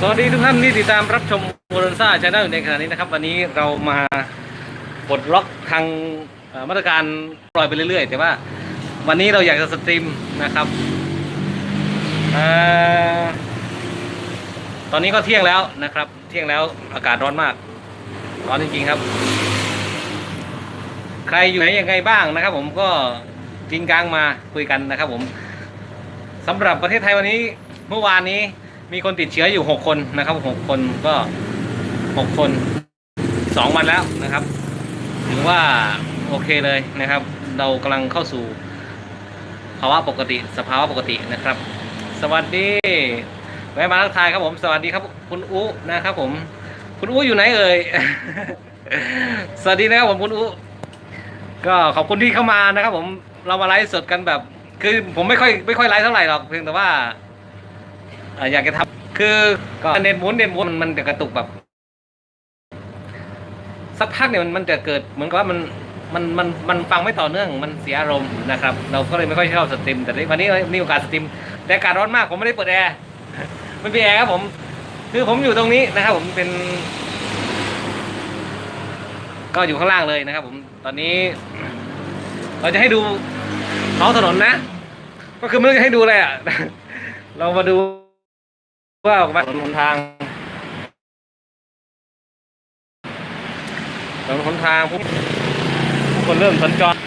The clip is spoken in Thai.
สวัสดีทุกท่านที่ติดตามรับชมโมเดนซ่าชาแนลในขณะนี้นะครับ วันนี้เรามาปลดล็อกทางมาตรการปล่อยไปเรื่อยๆ แต่ว่าวันนี้เราอยากจะสตรีมนะครับอตอนนี้ก็เที่ยงแล้วนะครับ เที่ยงแล้วอากาศร้อนมาก ร้อนจริงๆครับ ใครอยู่ไหนยังไงบ้างนะครับ ผมก็จริงกลางมาคุยกันนะครับ ผมสำหรับประเทศไทยวันนี้เมื่อวานนี้ มีคนติดเชื้ออยู่6คนนะครับ6คนก็6คน2วันแล้วนะครับ ถือว่าโอเคเลยนะครับ เรากำลังเข้าสู่ภาวะปกติ สภาวะปกตินะครับ สวัสดีแวะมาทักทายครับผม สวัสดีครับคุณอุนะครับ ผม คุณอุอยู่ไหนเอ่ย สวัสดีนะครับผมคุณอุก็ขอบคุณที่เข้ามานะครับ ผมเรามาไลฟ์สดกันแบบ คือผมไม่ค่อยไม่ค่อยไลฟ์เท่าไหร่หรอกเพียงแต่ว่า อะอยากจะทำคือก็เน็ตหมุนเน็ตหมุนมันมันจะกระตุกแบบ สักพักเนี่ยมันมันจะเกิดเหมือนกับว่ามันมันมันมันฟังไม่ต่อเนื่องมันเสียอารมณ์นะครับ เราก็เลยไม่ค่อยชอบสตรีมแต่วันนี้มีโอกาสสตรีมแต่อากาศร้อนมากผมไม่ได้เปิดแอร์มันเป็นแอร์ครับผมคือผมอยู่ตรงนี้นะครับ ผมเป็น ก็อยู่ข้างล่างเลยนะครับ ผมตอนนี้ เราจะให้ดูท้องถนนนะ ก็คือไม่รู้จะให้ดูอะไรอะ เรามาดู ว่าถนนหนทางถนนหนทางผู้คนเริ่มสัญจร